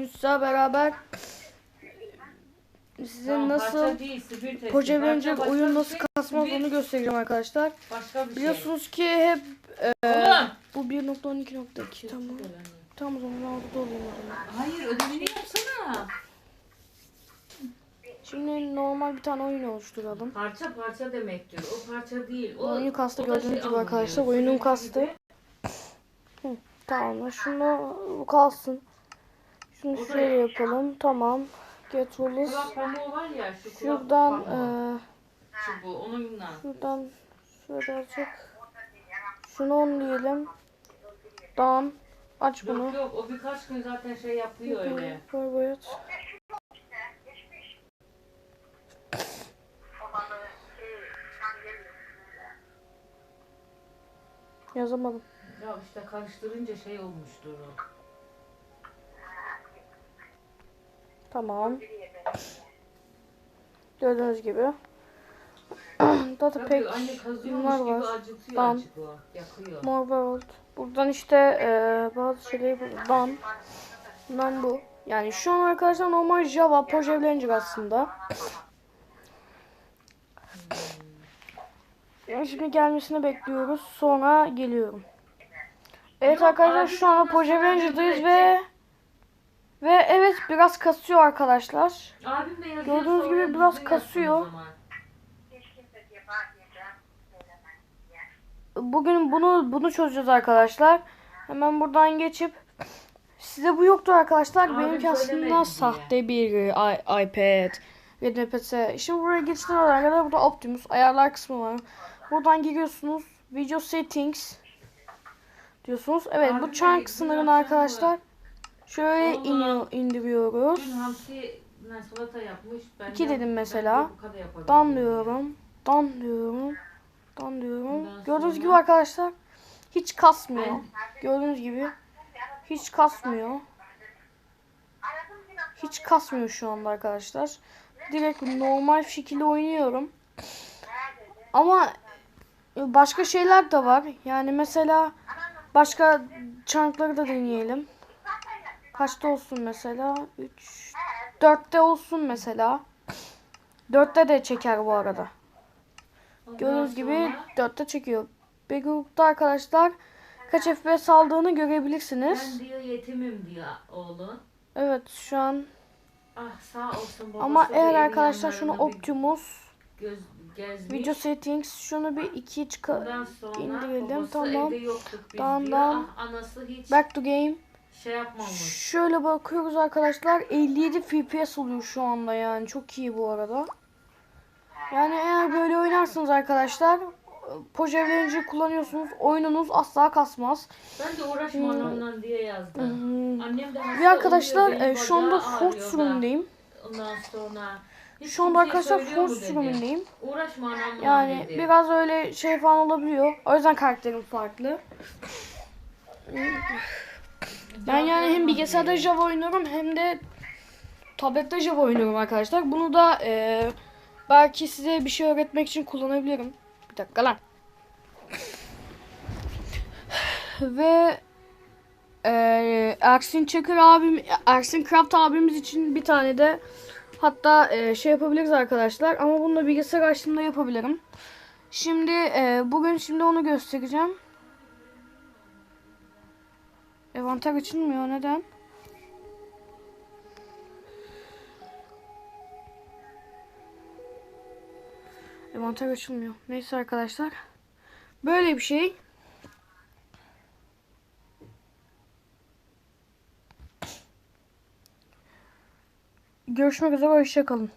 Yusuf'la beraber size Tamam, nasıl Avenger başka oyun nasıl şey, kasmaz onu göstereceğim arkadaşlar. Başka bir şey. Biliyorsunuz ki hep e, Oğlum. bu 1.12.2 tamam. Tamam o zaman orada olayım o zaman. Hayır ödevini yapsana. Şimdi normal bir tane oyun oluşturalım. Parça parça demektir. O parça değil. O, Oyunu kastı gördüğünüz şey gibi arkadaşlar. Oyunun kastı. Tamam şunu bu kalsın. Şunu şöyle yapalım. Tamam. Get rules. Şuradan e, onunla. şuradan şöyle azıcık. Şunu on diyelim. Dan. Aç bunu. Yok yok o birkaç gün zaten şey yapıyor öyle. Koy boyut. Yazamadım. Ya işte karıştırınca şey olmuştur o. Tamam. Gördüğünüz gibi. Data pack. bunlar var. Yakıyor. More World. Buradan işte eee bazı şeyleri buradan. Bundan bu. Yani şu an arkadaşlar normal Java Avenger aslında. Yani şimdi gelmesini bekliyoruz. Sonra geliyorum. Evet arkadaşlar şu sana Avenger'dayız bir ve ve evet biraz kasıyor arkadaşlar. Abim de yazıyor Gördüğünüz gibi biraz kasıyor. Bugün bunu bunu çözeceğiz arkadaşlar. Hemen buradan geçip size bu yoktu arkadaşlar. Abim Benimki aslında sahte bir iPad. GDPS. Şimdi buraya geçtiğiniz arkadaşlar burada Optimus ayarlar kısmı var. Buradan giriyorsunuz. Video settings diyorsunuz. Evet Abim bu dün sınırını arkadaşlar şöyle iniyor, indiriyoruz. Dün hamsi salata yapmış. Ben İki de- dedim ben mesela. de yapabilirim. Dan diyorum. Dan diyorum. Dan diyorum. Ondan Gördüğünüz sonra- gibi arkadaşlar hiç kasmıyor. Ben- Gördüğünüz gibi hiç kasmıyor. Hiç kasmıyor şu anda arkadaşlar. Direkt normal şekilde oynuyorum. Ama başka şeyler de var. Yani mesela başka çankları da deneyelim. Kaçta olsun mesela? 3 4'te olsun mesela. 4'te de çeker bu arada. Gördüğünüz gibi sonra 4'te çekiyor. Grupta arkadaşlar kaç FPS aldığını görebilirsiniz. Ben diyor yetimim diyor oğlun. Evet şu an Ah sağ olsun babası. ama eğer arkadaşlar şunu Optimus göz, gezmiş. video settings şunu bir 2'ye çıkar. İndirelim, tamam. tamam. Ah, anası hiç Back to game. Şey yapmamış. Şöyle bakıyoruz arkadaşlar 57 FPS oluyor şu anda yani çok iyi bu arada. Yani eğer böyle oynarsınız arkadaşlar Poje Avenger kullanıyorsunuz oyununuz asla kasmaz. Ben de uğraşma onunla diye yazdım. Hmm. Annem de Ve arkadaşlar e, şu anda Ford sürümündeyim. Ondan sonra hiç Şu anda arkadaşlar mu dedi. sürümündeyim. Uğraşma anamla Yani dedi. biraz öyle şey falan olabiliyor. O yüzden karakterim farklı. Ben yani hem bilgisayarda Java oynuyorum hem de tablette Java oynuyorum arkadaşlar. Bunu da e, belki size bir şey öğretmek için kullanabilirim. Bir dakika lan. Ve e, Ersin Çakır abim, Ersin Craft abimiz için bir tane de hatta e, şey yapabiliriz arkadaşlar. Ama bunu da bilgisayar açtığımda yapabilirim. Şimdi e, bugün şimdi onu göstereceğim. Envanter açılmıyor neden? Envanter açılmıyor. Neyse arkadaşlar. Böyle bir şey. Görüşmek üzere. Hoşçakalın.